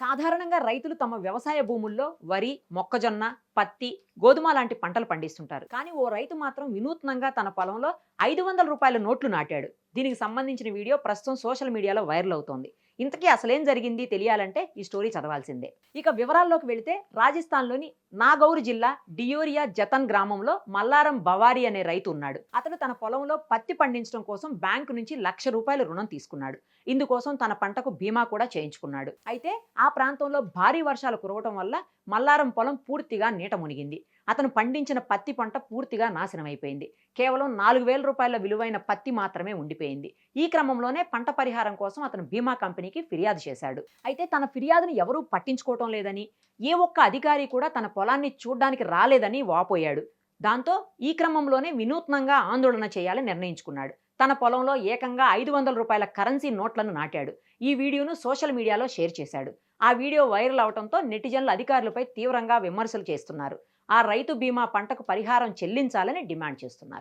సాధారణంగా రైతులు తమ వ్యవసాయ భూముల్లో వరి మొక్కజొన్న పత్తి గోధుమ లాంటి పంటలు పండిస్తుంటారు. కానీ ఓ రైతు మాత్రం వినూత్నంగా తన పొలంలో ఐదు వందల రూపాయల నోట్లు నాటాడు. దీనికి సంబంధించిన వీడియో ప్రస్తుతం సోషల్ మీడియాలో వైరల్ అవుతోంది. ఇంతకీ అసలేం జరిగింది తెలియాలంటే ఈ స్టోరీ చదవాల్సిందే. ఇక వివరాల్లోకి వెళితే రాజస్థాన్లోని నాగౌర్ జిల్లా డియోరియా జతన్ గ్రామంలో మల్లారం బవారి అనే రైతు ఉన్నాడు. అతను తన పొలంలో పత్తి పండించడం కోసం బ్యాంకు నుంచి లక్ష రూపాయల రుణం తీసుకున్నాడు. ఇందుకోసం తన పంటకు బీమా కూడా చేయించుకున్నాడు. అయితే ఆ ప్రాంతంలో భారీ వర్షాలు కురవటం వల్ల మల్లారం పొలం పూర్తిగా నీట మునిగింది. అతను పండించిన పత్తి పంట పూర్తిగా నాశనమైపోయింది కేవలం నాలుగు వేల రూపాయల విలువైన పత్తి మాత్రమే ఉండిపోయింది. ఈ క్రమంలోనే పంట పరిహారం కోసం అతను బీమా కంపెనీకి ఫిర్యాదు చేశాడు. అయితే తన ఫిర్యాదును ఎవరూ పట్టించుకోవటం లేదని ఏ ఒక్క అధికారి కూడా తన పొలాన్ని చూడ్డానికి రాలేదని వాపోయాడు. దాంతో ఈ క్రమంలోనే వినూత్నంగా ఆందోళన చేయాలని నిర్ణయించుకున్నాడు. తన పొలంలో ఏకంగా ఐదు వందల రూపాయల కరెన్సీ నోట్లను నాటాడు. ఈ వీడియోను సోషల్ మీడియాలో షేర్ చేశాడు. ఆ వీడియో వైరల్ అవడంతో నెటిజన్లు అధికారులపై తీవ్రంగా విమర్శలు చేస్తున్నారు. ఆ రైతు బీమా పంటకు పరిహారం చెల్లించాలని డిమాండ్ చేస్తున్నారు.